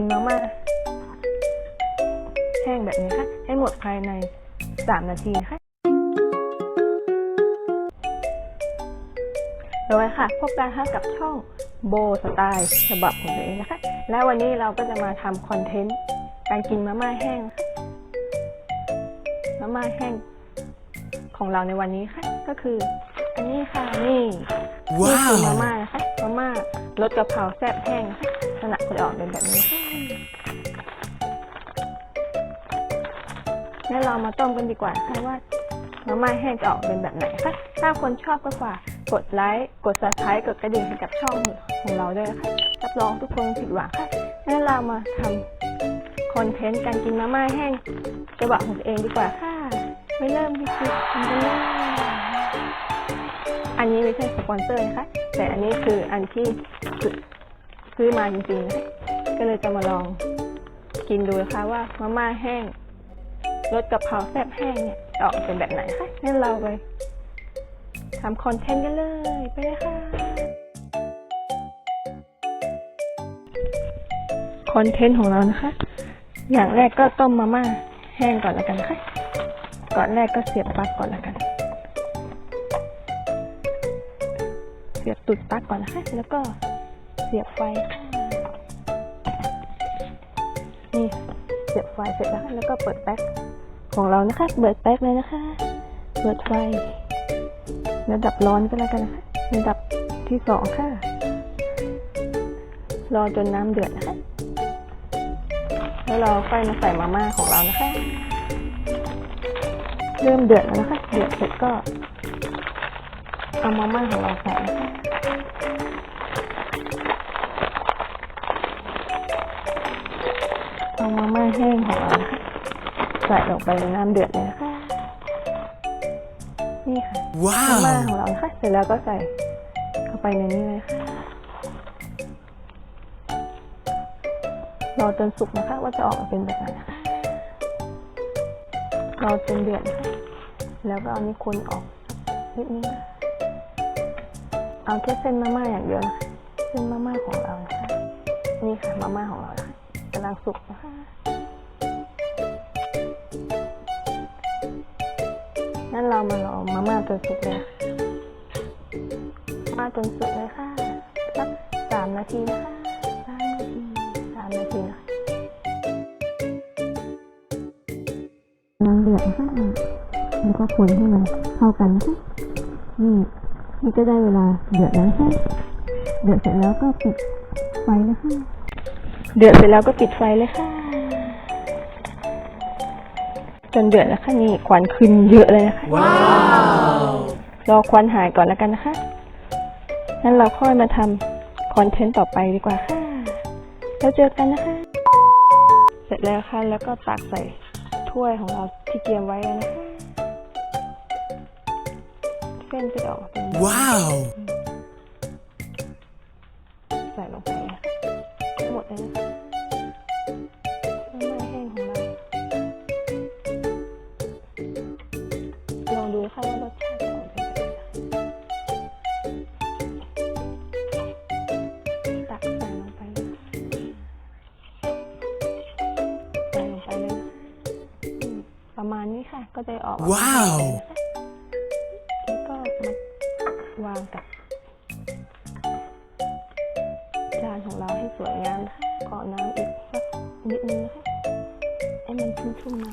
กินมาม่าแห้งแบบนี้ค่ะ ให้หมดภายใน 3 นาทีค่ะโดยค่ะ พบกันค่ะกับช่องโบสไตล์ฉบับของตัวเองนะคะ และวันนี้เราก็จะมาทำคอนเทนต์การกินมาม่าแห้งนะคะมาม่าแห้งของเราในวันนี้ค่ะ ก็คือ อันนี้ค่ะนี่นี่คือมาม่านะคะมาม่ารสกะเพราแซ่บแห้งนะคะลักษณะจะออกเป็นแบบนี้ค่ะงั้นเรามาต้มกันดีกว่านะคะว่ามาม่าแห้งจะออกเป็นแบบไหนคะถ้าคนชอบก็ฝากกดไลค์กด subscribe กดกระดิ่งให้กับช่องของเราด้วยนะคะรับรองทุกคนผิดหวังค่ะงั้นเรามาทำคอนเทนต์การกินมาม่าแห้งฉบับของตัวเองดีกว่าค่ะไม่เริ่มที่คลิปกันเลย อันนี้ไม่ใช่สปอนเซอร์นะคะ แต่อันนี้คืออันที่ซื้อมาจริงๆนะคะก็เลยจะมาลองกินดูนะคะว่ามาม่าแห้งรสกะเพราแซ่บแห้งเนี่ยออกเป็นแบบไหนคะงั้นเราไปทำคอนเทนต์กันเลยไปเลยค่ะคอนเทนต์ของเรานะคะ อย่างแรกก็ต้มมาม่าแห้งก่อนแล้วกันค่ะก่อนแรกก็เสียบปลั๊กก่อนแล้วกัน สียบตุดปลั๊กก่อนนะคะ แล้วก็เสียบไฟ นี่เสียบไฟเสร็จแล้วแล้วก็เปิดแป๊กของเรานะคะ เปิดแป๊กเลยนะคะ เปิดไฟ ระดับร้อนก็แล้วกันนะคะ ระดับที่สองค่ะ รอจนน้ำเดือดนะคะ แล้วเราค่อยมาใส่มาม่าของเรานะคะ เริ่มเดือดแล้วนะคะ เดือดเสร็จก็ เอามาม่าของเราใส่นะคะเอามาม่าแห้งของเรานะคะใส่ลงไปในน้ำเดือดเลยนะคะนี่ค่ะมาม่าของเรานะคะเสร็จแล้วก็ใส่เข้าไปในนี้เลยค่ะรอจนสุกนะคะ ว่าจะออกมาเป็นแบบไหนนะคะรอจนเดือดนะคะแล้วก็เอานี้คนออกนิดนึงนะ เอาแค่เส้นมาม่าอย่างเดียวนะคะเส้นมาม่าของเรานะคะนี่ค่ะมาม่าของเรานะคะกำลังสุกนะคะงั้นเรามารอมาม่าจนสุกเลยค่ะมาม่าจนสุกเลยค่ะสักสามนาทีนะคะสามนาทีสามนาทีนะคะน้ำเดือดนะคะอะแล้วก็คนให้มันเข้ากันนะคะนี่ นี่ก็ได้เวลาเดือดแล้วนะคะเดือดเสร็จแล้วก็ปิดไฟนะคะเดือดเสร็จแล้วก็ปิดไฟเลยค่ะ จนเดือดแล้วค่ะนี่ควันขึ้นเยอะเลยนะคะ ว้าวรอควันหายก่อนแล้วกันนะคะ งั้นเราค่อยมาทำคอนเทนต์ต่อไปดีกว่าค่ะ แล้วเจอกันนะคะ เสร็จแล้วค่ะ แล้วก็ตักใส่ถ้วยของเราที่เตรียมไว้เลยนะคะเส้นจะออกมาเป็นแบบนี้ Wow! ใส่ลงไปนะคะหมดเลยนะคะน้ำมันแห้งของเราลองดูค่ะว่ารสชาติจะออกเป็นแบบไหนตักใส่ลงไปเลยค่ะใส่ลงไปเลยนะคะอืมประมาณนี้ค่ะ ก็จะออกมาเป็นว้าวแล้วานของเราให้สวยงามนะคะขอน้ำอีกสักนิดนึงนะคะให้มันชุ่มๆน้ำ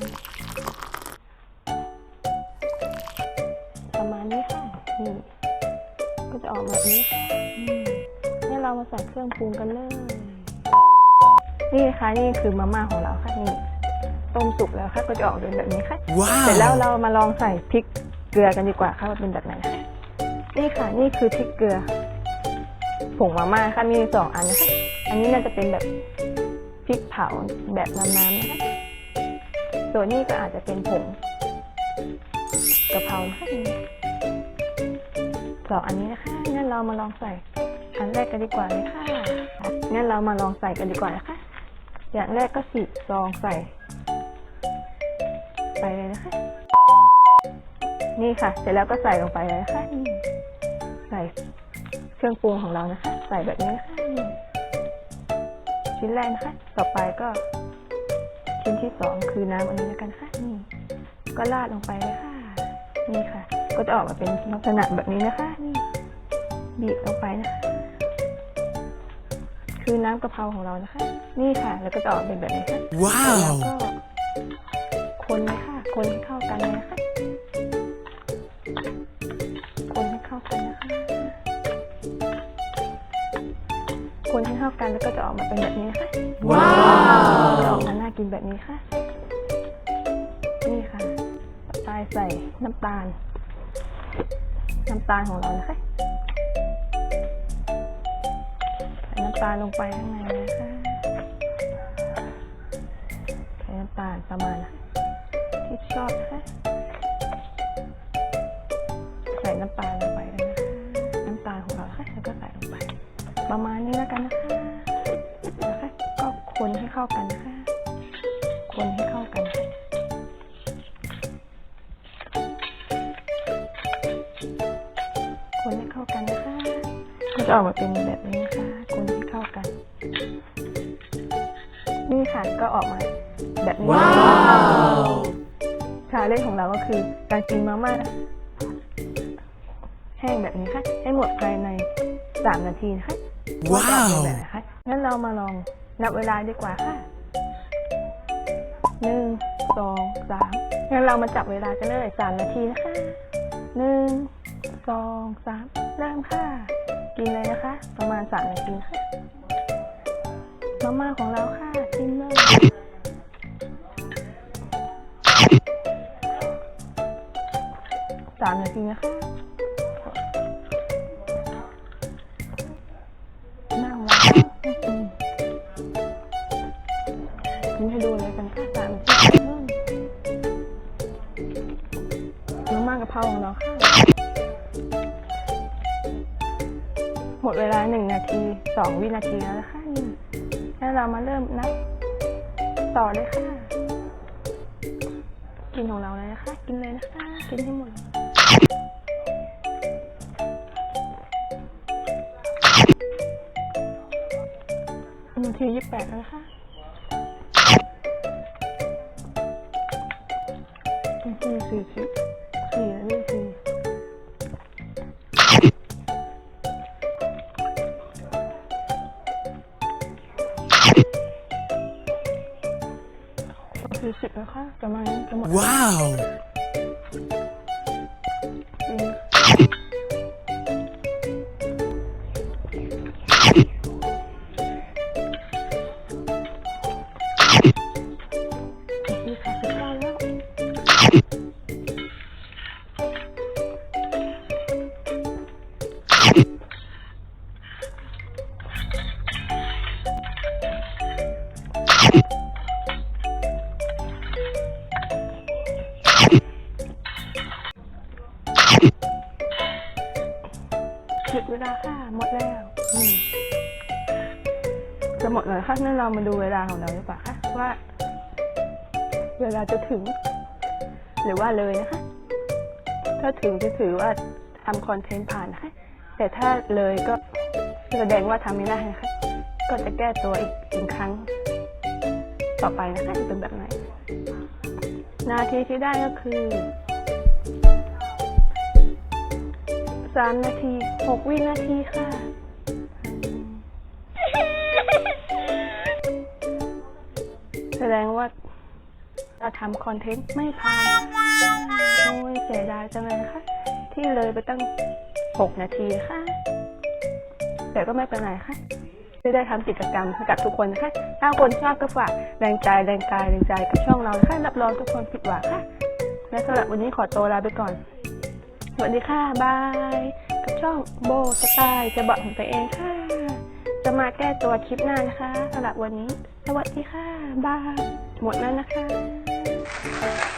ประมาณนี้ค่ะนี่ก็จะออกมาแบบนี้ค่ะอืมงั้นเรามาใส่เครื่องปรุงกันเลยนี่ค่ะนี่คือมาม่าของเราค่ะนี่ต้มสุกแล้วค่ะก็จะออกเป็นแบบนี้ค่ะเสร็จแล้ว Wow! เรามาลองใส่พริกเกลือกันดีกว่าค่ะว่าเป็นแบบไหนนะคะนี่ค่ะนี่คือพริกเกลือ ผงมาม่าค่ะมีสองอันนะคะอันนี้น่าจะเป็นแบบพริกเผาแบบน้ำๆนะคะส่วนนี้ก็อาจจะเป็นผงกะเพรานะคะสองอันนี้นะคะงั้นเรามาลองใส่อันแรกกันดีกว่าเลยค่ะงั้นเรามาลองใส่กันดีกว่านะคะ อย่างแรกก็สีซองใส่ ไปเลยนะคะ นี่ค่ะ เสร็จแล้วก็ใส่ลงไปเลยนะคะนี่ใส่ เครื่องปรุงของเรานะคะ ใส่แบบนี้นะคะนี่ชิ้นแรกนะคะ ต่อไปก็ชิ้นที่สองคือน้ำอันนี้แล้วกันค่ะนี่ ก็ราดลงไปเลยค่ะ นี่ค่ะ ก็จะออกมาเป็นลักษณะแบบนี้นะคะ นี่บีบลงไปนะคะคือน้ำกะเพราของเรานะคะ นี่ค่ะ แล้วก็จะออกเป็นแบบนี้ค่ะ Wow! แล้วก็คนเลยค่ะ คนให้เข้ากันเลยนะคะ คนให้เข้ากันนะคะ คนให้เข้ากันแล้วก็จะออกมาเป็นแบบนี้ค่ะว้าวจะออกมาน่ากินแบบนี้ค่ะ นี่ค่ะต่อไปใส่น้ำตาล น้ำตาลของเรานะคะใส่น้ำตาลลงไปข้างในเลยค่ะใส่น้ำตาลประมาณที่ชอบนะคะ ประมาณนี้แล้วกันนะคะนะคะก็คนให้เข้ากันนะคะคนให้เข้ากันค่ะคนให้เข้ากันนะคะก็จะออกมาเป็นแบบนี้นะคะคนให้เข้ากัน นี่ค่ะก็ออกมาแบบนี้ว้าวชาเล่นของเราก็คือการกินมาม่าแห้งแบบนี้ค่ะ ให้หมดภายในสามนาทีนะคะ ว้าวจะออกเป็นแบบไหนคะงั้นเรามาลองนับเวลาดีกว่าค่ะหนึ่งสองสามงั้นเรามาจับเวลากันเลยสามนาทีนะคะหนึ่งสองสามเริ่มค่ะ กินเลยนะคะ ประมาณสามนาทีนะคะมาม่าของเราค่ะกินเลยสามนาทีนะคะ เพราของเราะหมดเวลาหนึ่งนาทีสองวินาทีแล้วนะคะนี่แล้วเรามาเริ่มนับต่อเลยค่ะ กินของเราเลยนะคะ กินเลยนะคะ กินให้หมดนาทียี่สิบแปดแล้วนะคะนาทีสี่สิบ แล้วค่ะประมาณจะหมดว้าว วลาค่ะหมดแล้วจะหมดเลยค่ะงั้นเรามาดูเวลาของเราดีกว่าค่ะว่า เวลาจะถึง หรือว่าเลยนะคะ ถ้าถึงจะถือว่าทำคอนเทนต์ผ่านนะคะ แต่ถ้าเลยก็แสดงว่าทำไม่ได้นะคะ ก็จะแก้ตัวอีกอีกครั้ง ต่อไปนะคะจะเป็นแบบไหนหน้าที่ที่ได้ก็คือ สามนาทีหกวินาทีค่ะ แสดงว่า เราทำคอนเทนต์ไม่ผ่านโอ้ยเสียดายจังเลยค่ะที่เลยไปตั้งหกนาทีค่ะ แต่ก็ไม่เป็นไรค่ะที่ได้ทำกิจกรรมให้กับทุกคนนะคะ ถ้าคนชอบก็ฝากแรงใจแรงกายแรงใจกับช่องเรานะคะรับรองทุกคนผิดหวังค่ะและสำหรับวันนี้ขอตัวลาไปก่อน สวัสดีค่ะ บาย กับช่องโบสไตล์จะบอกของตัวเองค่ะ จะมาแก้ตัวคลิปหน้านะคะสำหรับวันนี้ สวัสดีค่ะ บาย หมดแล้วนะคะ